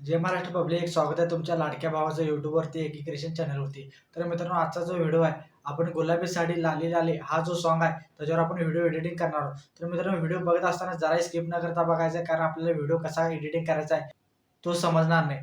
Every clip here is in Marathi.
जय महाराष्ट्र पब्लिक स्वागत आहे. तुमच्या लाडक्या भावाचं युट्यूबवरती एकिक्रेशन चॅनलवरती तर मित्रांनो आजचा जो व्हिडिओ आहे आपण गुलाबी साडी लाली लाली हा जो सॉन्ग आहे त्याच्यावर आपण व्हिडिओ एडिटिंग करणार आहोत. तर मित्रांनो व्हिडिओ बघत असताना जराही स्किप न करता बघायचा आहे कारण आपल्याला व्हिडिओ कसा एडिटिंग करायचा आहे तो समजणार नाही.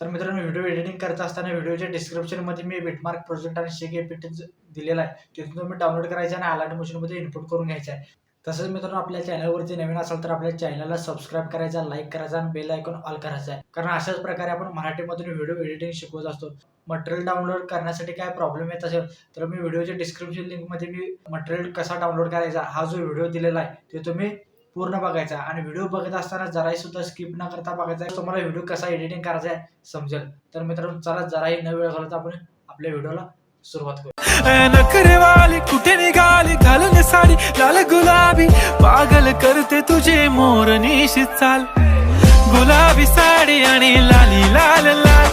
तर मित्रांनो व्हिडिओ एडिटिंग करत असताना व्हिडिओच्या डिस्क्रिप्शनमध्ये मी बिटमार्क प्रोजेक्ट आणि शेक एपिट दिलेला आहे. तिथून तुम्ही डाउनलोड करायचा आणि अलर्ट मशीनमध्ये इनपुट करून घ्यायचा आहे. तसंच मित्रांनो आपल्या चॅनलवरती नवीन असाल तर आपल्या चॅनलला सबस्क्राईब करायचा लाईक करायचा आणि बेल आयकॉन ऑल करायचा आहे. कारण अशाच प्रकारे आपण मराठीमधून व्हिडिओ एडिटिंग शिकवत असतो. मटेरियल डाउनलोड करण्यासाठी काय प्रॉब्लेम येत असेल तर मी व्हिडिओच्या डिस्क्रिप्शन लिंकमध्ये मी मटेरियल कसा डाउनलोड करायचा हा जो व्हिडिओ दिलेला आहे ते तुम्ही पूर्ण बघायचा. आणि व्हिडिओ बघत असताना जराही सुद्धा स्किप न करता बघायचा तुम्हाला व्हिडिओ कसा एडिटिंग करायचा आहे समजेल. तर मित्रांनो चला जराही न वेळ घालवता आपण आपल्या व्हिडिओला सुरुवात करू. नखरे वाली कुठे निघाली? घालून साडी लाल गुलाबी. पागल करते तुझे मोर निशित चाल. गुलाबी साडी आणि लाली लाल लाल.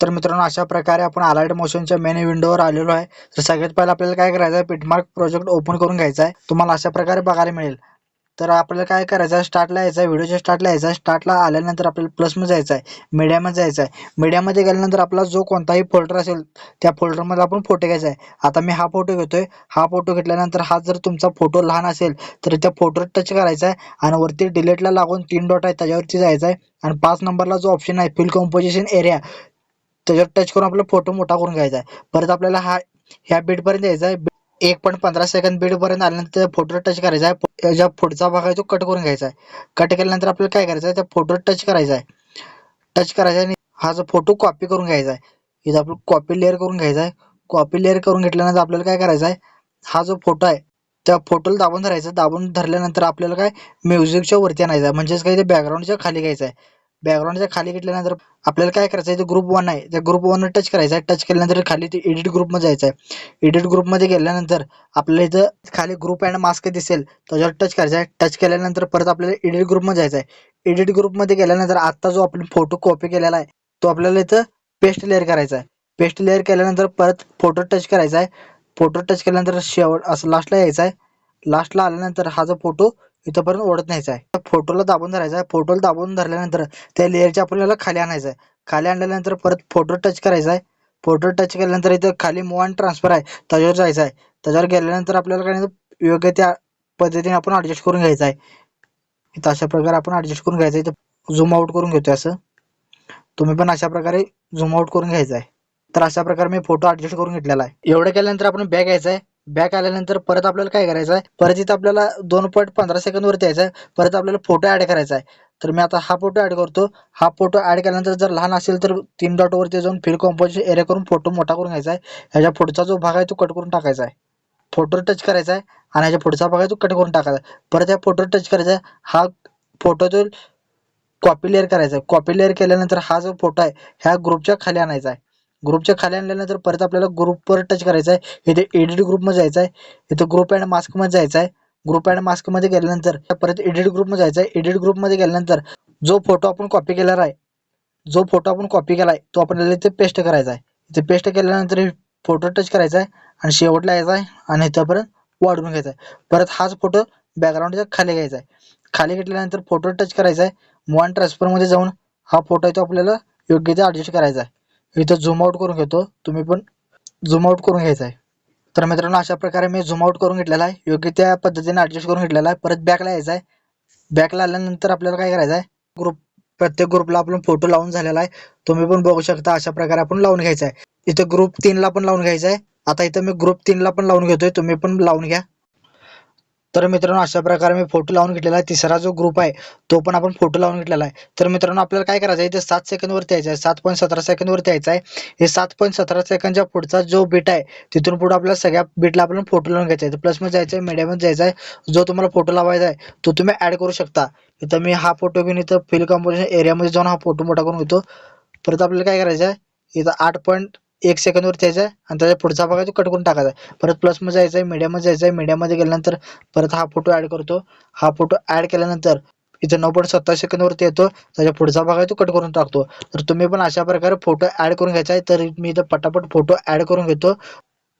तर मित्रांनो अशा प्रकारे आपण अलाइट मोशनच्या मेन विंडोवर आलेलो आहे. तर सगळ्यात पहिले आपल्याला काय करायचं आहे पिटमार्क प्रोजेक्ट ओपन करून घ्यायचा आहे तुम्हाला अशा प्रकारे बघायला मिळेल. तर आपल्याला काय करायचं? आहे स्टार्टला यायचं आहे व्हिडिओच्या स्टार्टला यायचं आहे स्टार्टला आल्यानंतर आपल्याला प्लसमध्ये जायचं आहे मीडियामध्ये जायचं आहे मीडियामध्ये गेल्यानंतर आपला जो कोणताही फोल्डर असेल त्या फोल्डरमध्ये आपण फोटो घ्यायचा आहे आता मी हा फोटो घेतोय. हा फोटो घेतल्यानंतर हा जर तुमचा फोटो लहान असेल तर त्या फोटोवर टच करायचा आहे आणि वरती डिलेटला लागून तीन डॉट आहे त्याच्यावरती जायचं आहे आणि पाच नंबरला जो ऑप्शन आहे फिल कंपोजिशन एरिया त्याच्यावर टच करून आपला फोटो मोठा करून घ्यायचा आहे परत आपल्याला हा ह्या बीटपर्यंत यायचा आहे एक पॉईंट पंधरा सेकंद बीडपर्यंत आल्यानंतर फोटोवर टच करायचा आहे. ज्या पुढचा भाग आहे तो कट करून घ्यायचा आहे. कट केल्यानंतर आपल्याला काय करायचं आहे? त्या फोटोवर टच करायचा आहे. टच करायचा आहे आणि हा जो फोटो कॉपी करून घ्यायचा आहे. इथं आपण कॉपी लेअर करून घ्यायचा आहे. कॉपी लेअर करून घेतल्यानंतर आपल्याला काय करायचं आहे? हा जो फोटो आहे त्या फोटोला दाबून धरायचा दाबून धरल्यानंतर आपल्याला काय? म्युझिकच्या वरती आणायचं आहे. म्हणजेच काय? ते बॅकग्राऊंडच्या खाली घ्यायचं आहे. बॅकग्राऊंडच्या खाली घेतल्यानंतर आपल्याला काय करायचं आहे? ग्रुप वन आहे त्या ग्रुप वनवर टच करायचं आहे. टच केल्यानंतर खाली ते एडिट ग्रुपमध्ये जायचं आहे. एडिट ग्रुपमध्ये गेल्यानंतर आपल्याला इथं खाली ग्रुप अँड मास्क दिसेल. त्याच्यावर टच करायचं आहे. टच केल्यानंतर परत आपल्याला एडिट ग्रुपमध्ये जायचं आहे. एडिट ग्रुपमध्ये गेल्यानंतर आत्ता जो आपण फोटो कॉपी केलेला आहे तो आपल्याला इथं पेस्ट लेअर करायचा आहे. पेस्ट लेअर केल्यानंतर परत फोटो टच करायचा आहे. फोटो टच केल्यानंतर शेवट असं लास्टला यायचं आहे. लास्टला आल्यानंतर हा जो फोटो इथंपर्यंत ओढत न्यायचा आहे. फोटोला दाबून धरायचा आहे. फोटोला दाबून धरल्यानंतर त्या लेअरच्या आपल्याला खाली आणायचं आहे. खाली आणल्यानंतर परत फोटो टच करायचा आहे. फोटो टच केल्यानंतर इथं खाली मूव अँड ट्रान्सफर आहे. त्याच्यावर जायचं आहे. त्याच्यावर गेल्यानंतर आपल्याला काय नाही योग्य त्या पद्धतीने आपण ॲडजस्ट करून घ्यायचं आहे. इथं अशा प्रकारे आपण ॲडजस्ट करून घ्यायचं इथं झूम आउट करून घेतोय असं. तुम्ही पण अशा प्रकारे झूम आउट करून घ्यायचं आहे. तर अशा प्रकारे मी फोटो ॲडजस्ट करून घेतलेला आहे. एवढं केल्यानंतर आपण बॅग यायचं आहे. बॅक आल्यानंतर परत आपल्याला काय करायचं आहे परत इथं आपल्याला दोन पॉईंट पंधरा सेकंद वरती यायचं आहे परत आपल्याला फोटो ॲड करायचा आहे तर मी आता हा फोटो ॲड करतो. हा फोटो ॲड केल्यानंतर जर लहान असेल तर तीन डॉट वरती जाऊन फील्ड कॉम्पोजिशन एरिया करून फोटो मोठा करून घ्यायचा आहे ह्याच्या पुढचा जो भाग आहे तो कट करून टाकायचा आहे फोटो टच करायचा आहे आणि ह्याच्या पुढचा भाग आहे तो कट करून टाकायचा आहे परत या फोटोवर टच करायचा आहे हा फोटो कॉपी लेअर करायचा आहे कॉपी लेअर केल्यानंतर हा जो फोटो आहे ह्या ग्रुपच्या खाली आणायचा आहे ग्रुपच्या खाली आणल्यानंतर परत आपल्याला ग्रुपवर टच करायचं आहे इथे एडिट ग्रुपमध्ये जायचं आहे इथं ग्रुप अँड मास्कमध्ये जायचं आहे ग्रुप अँड मास्कमध्ये गेल्यानंतर परत एडिट ग्रुपमध्ये जायचं आहे एडिट ग्रुपमध्ये गेल्यानंतर जो फोटो आपण कॉपी केलेला आहे जो फोटो आपण कॉपी केला आहे तो आपल्याला इथे पेस्ट करायचा आहे इथे पेस्ट केल्यानंतर फोटो टच करायचा आहे आणि शेवटला यायचा आहे आणि इथंपर्यंत वाढवून घ्यायचा आहे परत हाच फोटो बॅकग्राऊंडच्या खाली घ्यायचा आहे खाली घेतल्यानंतर फोटो टच करायचा आहे वन ट्रान्सफरमध्ये जाऊन हा फोटो आहे तो आपल्याला योग्य ते ॲडजस्ट करायचा आहे इथं झूम आउट करून घेतो. तुम्ही पण झूम आउट करून घ्यायचा आहे. तर मित्रांनो अशा प्रकारे मी झूम आउट करून घेतलेला आहे. योग्य त्या पद्धतीने ॲडजस्ट करून घेतलेला आहे. परत बॅकला यायचा आहे. बॅकला आल्यानंतर आपल्याला काय करायचं आहे? ग्रुप प्रत्येक ग्रुपला आपण फोटो लावून झालेला आहे. तुम्ही पण बघू शकता अशा प्रकारे आपण लावून घ्यायचा आहे. इथं ग्रुप तीनला पण लावून घ्यायचा आहे. आता इथं मी ग्रुप तीनला पण लावून घेतोय. तुम्ही पण लावून घ्या. तर मित्रांनो अशा प्रकारे मी फोटो लावून घेतलेला आहे. तिसरा जो ग्रुप आहे तो पण आपण फोटो लावून घेतलेला आहे. तर मित्रांनो आपल्याला काय करायचं आहे? इथे सात सेकंदवरती यायचं आहे. सात पॉईंट सतरा सेकंदवरती यायचं आहे. हे सात पॉईंट सतरा सेकंदच्या पुढचा जो बीट आहे तिथून पुढे आपल्याला सगळ्या बीटला आपण फोटो लावून घ्यायचा आहे. प्लसमध्ये जायचं आहे मीडियामध्ये जायचं आहे. जो तुम्हाला फोटो लावायचा आहे तो तुम्ही ॲड करू शकता. इथं मी हा फोटो घेऊन इथं फिल कॉम्पोजिशन एरियामध्ये जाऊन हा फोटो मोठा करून घेतो. परत आपल्याला काय करायचं आहे? इथं आठ पॉईंट एक सेकंदवर यायचं आहे आणि त्याच्या पुढचा भाग आहे तो कट करून टाकायचा आहे. परत प्लसमध्ये जायचं आहे मीडियामध्ये जायचं आहे मीडियामध्ये गेल्यानंतर परत हा फोटो ॲड करतो. हा फोटो ॲड केल्यानंतर इथं नऊ पॉईंट सत्तावीस सेकंदवरती येतो. त्याच्या पुढचा भाग आहे तो कट करून टाकतो. तर तुम्ही पण अशा प्रकारे फोटो ॲड करून घ्यायचा आहे तर मी इथं पटापट फोटो ॲड करून घेतो.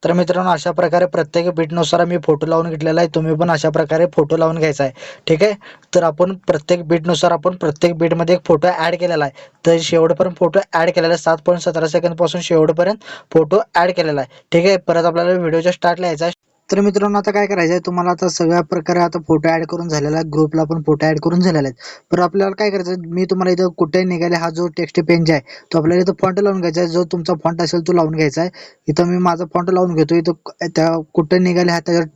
तर मित्रांनो अशा प्रकारे प्रत्येक बीटनुसार मी फोटो लावून घेतलेला आहे. तुम्ही पण अशा प्रकारे फोटो लावून घ्यायचा आहे. ठीक आहे? तर आपण प्रत्येक बीटनुसार आपण प्रत्येक बीटमध्ये एक फोटो ॲड केलेला आहे. तर शेवटपर्यंत फोटो ॲड केलेला आहे. सात पॉईंट सतरा सेकंदपासून शेवटपर्यंत फोटो ॲड केलेला आहे. ठीक आहे? परत आपल्याला व्हिडिओच्या स्टार्टला यायचा आहे. तर मित्रांनो आता काय करायचं आहे तुम्हाला आता सगळ्या प्रकारे आता फोटो ॲड करून झालेला आहे. ग्रुपला पण फोटो ॲड करून झालेला आहे. पर आपल्याला काय करायचं आहे मी तुम्हाला इथं कुठेही निघाले हा जो टेक्स्ट पेंज आहे तो आपल्याला इथं फॉन्ट लावून घ्यायचा आहे. जो तुमचा फॉन्ट असेल तो लावून घ्यायचा आहे. इथं मी माझा फॉन्ट लावून घेतो इथं त्या कुठे निघाले हा त्याच्यावर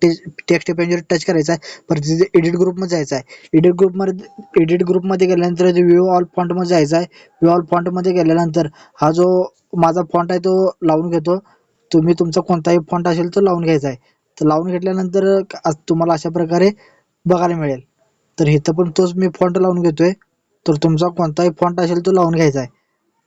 टेक्स्ट पेंजवर टच करायचा आहे. परत तिथे एडिट ग्रुपमध्ये जायचं आहे. एडिट ग्रुपमध्ये एडिट ग्रुपमध्ये गेल्यानंतर व्ह्यू ऑल फॉन्टमध्ये जायचं आहे. व्ह्यू ऑल फॉन्टमध्ये गेल्यानंतर हा जो माझा फॉन्ट आहे तो लावून घेतो. तुम्ही तुमचा कोणताही फॉन्ट असेल तो लावून घ्यायचा आहे. तर लावून घेतल्यानंतर आज तुम्हाला अशा प्रकारे बघायला मिळेल. तर इथं पण तोच मी फॉन्ट लावून घेतोय. तर तुमचा कोणताही फॉन्ट असेल तो लावून घ्यायचा आहे.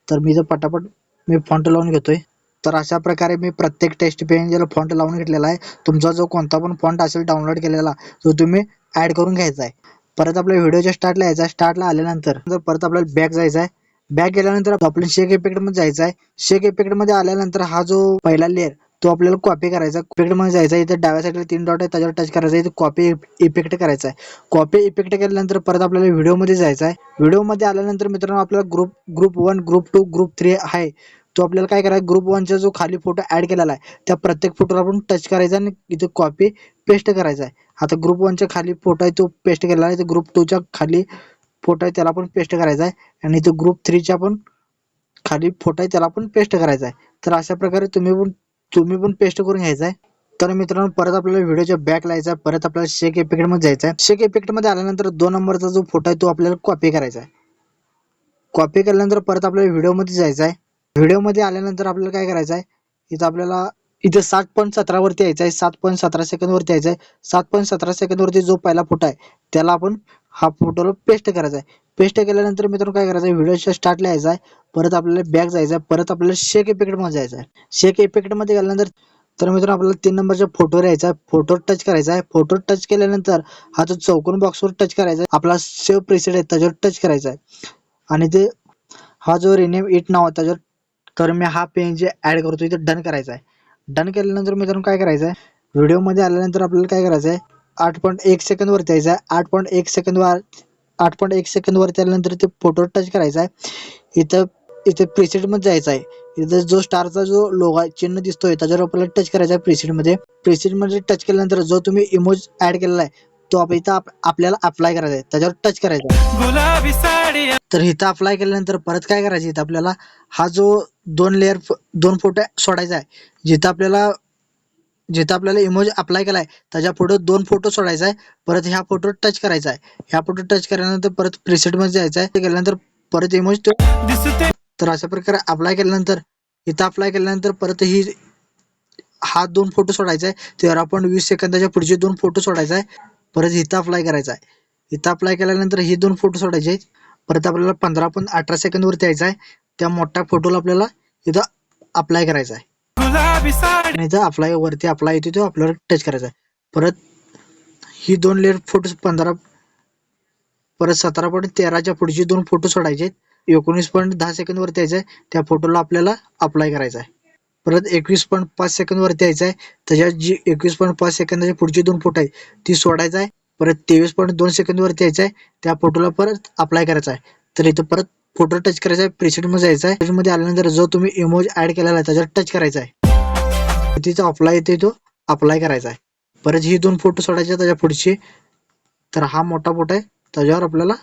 तर मी जर पटापट मी फॉन्ट लावून घेतोय. तर अशा प्रकारे मी प्रत्येक टेक्स्ट पेजला फॉन्ट लावून घेतलेला आहे. तुमचा जो कोणता पण फॉन्ट असेल डाउनलोड केलेला तो तुम्ही ॲड करून घ्यायचा आहे. परत आपल्या व्हिडिओच्या स्टार्टला यायचा आहे स्टार्टला आल्यानंतर परत आपल्याला बॅक जायचं आहे बॅक गेल्यानंतर आपण शेक इफेक्टमध्ये जायचं आहे. शेक इफेक्टमध्ये आल्यानंतर हा जो पहिला लेअर तो आपल्याला कॉपी करायचा. इफेक्टमध्ये जायचा आहे इथं डाव्या साईडला तीन डॉट आहे त्याच्यावर टच करायचा इथे इथं कॉपी इफेक्ट करायचा आहे. कॉपी इफेक्ट केल्यानंतर परत आपल्याला व्हिडिओमध्ये जायचं आहे. व्हिडिओमध्ये आल्यानंतर मित्रांनो आपल्याला group group one group two group three आहे. तो आपल्याला काय करायचा? ग्रुप वनचा जो खाली फोटो ॲड केलेला आहे त्या प्रत्येक फोटोला आपण टच करायचा आणि इथं कॉपी पेस्ट करायचा आहे. आता ग्रुप वनच्या खाली फोटो आहे तो पेस्ट केलेला आहे. तर ग्रुप टूच्या खाली फोटो आहे त्याला पण पेस्ट करायचा आहे. आणि इथं ग्रुप थ्रीच्या पण खाली फोटो आहे त्याला पण पेस्ट करायचा आहे. तर अशा प्रकारे तुम्ही पण तुम्ही पण पेस्ट करून घ्यायचा आहे तर मित्रांनो परत आपल्याला व्हिडिओच्या बॅक लायचा आहे परत आपल्याला शेक इफेक्टमध्ये जायचं आहे शेक इफेक्टमध्ये आल्यानंतर दोन नंबरचा जो फोटो आहे तो आपल्याला कॉपी करायचा आहे कॉपी केल्यानंतर परत आपल्याला व्हिडिओमध्ये जायचं आहे व्हिडिओमध्ये आल्यानंतर आपल्याला काय करायचं आहे इथं आपल्याला इथं सात पॉईंट सतरावरती यायचं आहे सात पॉईंट सतरा सेकंदवरती यायचं आहे सात पॉईंट सतरा सेकंदवरती जो पहिला फोटो आहे त्याला आपण हा फोटोला पेस्ट करायचा आहे. पेस्ट केल्यानंतर मित्रांनो काय करायचं आहे? व्हिडिओच्या स्टार्टला यायचा आहे. परत आपल्याला बॅक जायचं आहे. परत आपल्याला शेक इफेक्टमध्ये जायचं आहे. शेक इफेक्टमध्ये गेल्यानंतर तर मित्रांनो आपल्याला तीन नंबरच्या फोटोवर यायचा आहे. फोटो टच करायचा आहे. फोटो टच केल्यानंतर हा जो चौकोन बॉक्सवर टच करायचा आहे. आपला सेव्ह प्रिसेट आहे. त्याच्यावर टच करायचा आहे. आणि ते हा जो रिनेम इट नाव आहे त्याच्यावर तर मी हा पेन जे ॲड करतो इथे डन करायचा आहे. डन केल्यानंतर मित्रांनो काय करायचं आहे? व्हिडिओमध्ये आल्यानंतर आपल्याला काय करायचं आहे? आठ पॉईंट एक सेकंदवरती यायचं आहे आठ पॉईंट एक सेकंदवर आठ पॉईंट एक सेकंदवरती आल्यानंतर ते फोटो टच करायचा आहे इथं इथे प्रिसेटमध्ये जायचं आहे इथं जो स्टारचा जो लोगो आहे चिन्ह दिसतोय त्याच्यावर आपल्याला टच करायचा आहे प्रिसेटमध्ये प्रिसेटमध्ये टच केल्यानंतर जो तुम्ही इमोज ॲड केलेला आहे तो आप इथं आप- आपल्याला अप्लाय करायचा आहे. त्याच्यावर टच करायचा तर इथं अप्लाय केल्यानंतर परत काय करायचं? इथं आपल्याला हा जो दोन लेअर दोन फोटो सोडायचा आहे जिथं आपल्याला जिथं आपल्याला इमोज अप्लाय केला आहे त्याच्या पुढे दोन फोटो सोडायचा आहे परत ह्या फोटो टच करायचा आहे ह्या फोटो टच केल्यानंतर परत प्रिसेटमध्ये जायचं आहे ते केल्यानंतर परत इमोज तो दिसते तर अशा प्रकारे अप्लाय केल्यानंतर इथं अप्लाय केल्यानंतर परत ही हा दोन फोटो सोडायचा आहे त्यावर आपण वीस सेकंदाच्या पुढचे दोन फोटो सोडायचा आहे परत इथं अप्लाय करायचा आहे इथं अप्लाय केल्यानंतर हे दोन फोटो सोडायचे आहेत परत आपल्याला पंधरा पण अठरा सेकंदवरती यायचं आहे त्या मोठ्या फोटोला आपल्याला इथं अप्लाय करायचा आहे गुलाबी साडी. अप्लाय वरती अप्लाय येतो तो आपल्याला टच करायचा. आहे परत ही दोन लेअर फोटो पंधरा परत सतरा पॉईंट तेराच्या पुढचे दोन फोटो सोडायचे. एकोणीस पॉईंट दहा सेकंद वरती यायचं आहे त्या फोटोला आपल्याला अप्लाय करायचा आहे परत एकवीस पॉईंट पाच सेकंद वरती यायचं आहे त्याच्यात जी एकवीस पॉईंट पाच सेकंदाचे पुढचे दोन फोटो आहेत ती सोडायचा आहे परत तेवीस पॉईंट दोन सेकंद वरती यायचं आहे त्या फोटोला परत अप्लाय करायचा आहे तर इथं परत फोटो टच करायचा आहे प्रिसेटमध्ये जायचं आहे. प्रिसेटमध्ये आल्यानंतर जो तुम्ही इमोज ऍड केलेला आहे त्याच्यावर टच करायचा आहे. तिचा अप्लाय येते तो अप्लाय करायचा आहे. परत ही दोन फोटो सोडायचे त्याच्या पुढचे. तर हा मोठा फोटो आहे त्याच्यावर आपल्याला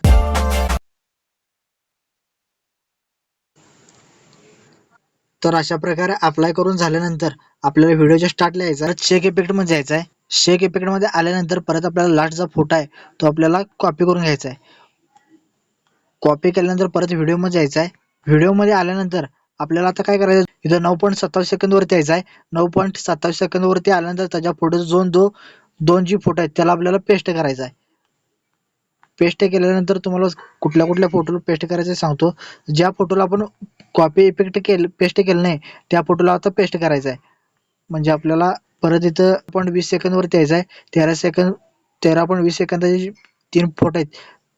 तर अशा प्रकारे अप्लाय करून झाल्यानंतर आपल्याला व्हिडिओच्या स्टार्टला यायचा शेक इफेक्टमध्ये जायचं आहे. शेक इफेक्टमध्ये आल्यानंतर परत आपल्याला लास्टचा फोटो आहे तो आपल्याला कॉपी करून घ्यायचा आहे. कॉपी केल्यानंतर परत व्हिडिओमध्ये जायचं आहे. व्हिडिओमध्ये आल्यानंतर आपल्याला आता काय करायचं? इथं नऊ पॉईंट सत्तावीस सेकंदवरती यायचं आहे. नऊ पॉईंट सत्तावीस सेकंदवरती आल्यानंतर त्याच्या फोटो जो दो दोन जी फोटो आहेत त्याला आपल्याला पेस्ट करायचा आहे. पेस्ट केल्यानंतर तुम्हाला कुठल्या कुठल्या फोटोला पेस्ट करायचं सांगतो. ज्या फोटोला आपण कॉपी इफेक्ट केलं पेस्ट केलं नाही त्या फोटोला आता पेस्ट करायचं आहे. म्हणजे आपल्याला परत इथं पण वीस सेकंदवरती यायचं आहे. तेरा सेकंद तेरा पण वीस सेकंदाचे तीन फोटो आहेत.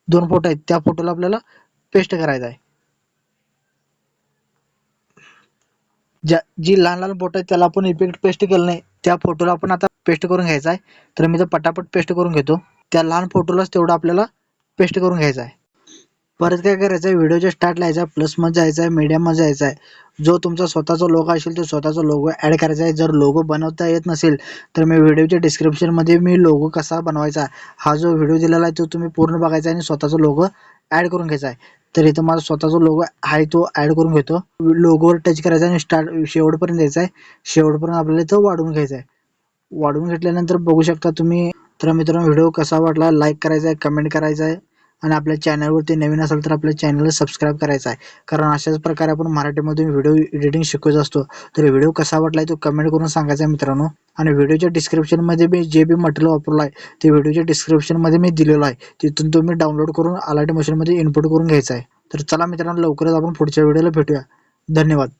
दोन फोटो आहेत. त्या फोटोला आपल्याला पेस्ट करायचा आहे. ज्या जी लहान लहान फोटो आहेत त्याला आपण इफेक्ट पेस्ट केलं नाही. त्या फोटोला आपण आता पेस्ट करून घ्यायचा आहे. तर मी तर पटापट पेस्ट करून घेतो. त्या लहान फोटोलाच तेवढं आपल्याला पेस्ट करून घ्यायचा आहे. परत काय करायचं आहे व्हिडिओच्या स्टार्टला यायचा आहे प्लसमध्ये जायचं आहे मीडियममध्ये जायचं आहे जो तुमचा स्वतःचा लोगो असेल तो स्वतःचा लोगो ॲड करायचा आहे जर लोगो बनवता येत नसेल तर मी व्हिडिओच्या डिस्क्रिप्शनमध्ये मी लोगो कसा बनवायचा हा जो व्हिडिओ दिलेला आहे तो तुम्ही पूर्ण बघायचा आहे आणि स्वतःचा लोगो ॲड करून घ्यायचा आहे तर इथं माझा स्वतःचा लोगो आहे तो ॲड करून घेतो. लोगोवर टच करायचा आणि स्टार्ट शेवटपर्यंत द्यायचा आहे शेवटपर्यंत आपल्याला इथं वाढवून घ्यायचा आहे वाढवून घेतल्यानंतर बघू शकता तुम्ही. तर मित्रांनो व्हिडिओ कसा वाटला? लाईक करायचा आहे कमेंट करायचा आहे आणि आपल्या चॅनलवरती नवीन असेल तर आपल्या चॅनलला सबस्क्राईब करायचं आहे. कारण अशाच प्रकारे आपण मराठीमधून व्हिडिओ एडिटिंग शिकवत असतो. तर व्हिडिओ कसा वाटला आहे तो कमेंट करून सांगायचा आहे मित्रांनो. आणि व्हिडिओच्या डिस्क्रिप्शनमध्ये मी जे बी मटेरियल वापरलं आहे ते व्हिडिओच्या डिस्क्रिप्शनमध्ये मी दिलेलं आहे. तिथून तुम्ही डाउनलोड करून अलाटी मशीनमध्ये इनपुट करून घ्यायचं आहे. तर चला मित्रांनो लवकरच आपण पुढच्या व्हिडिओला भेटूया. धन्यवाद.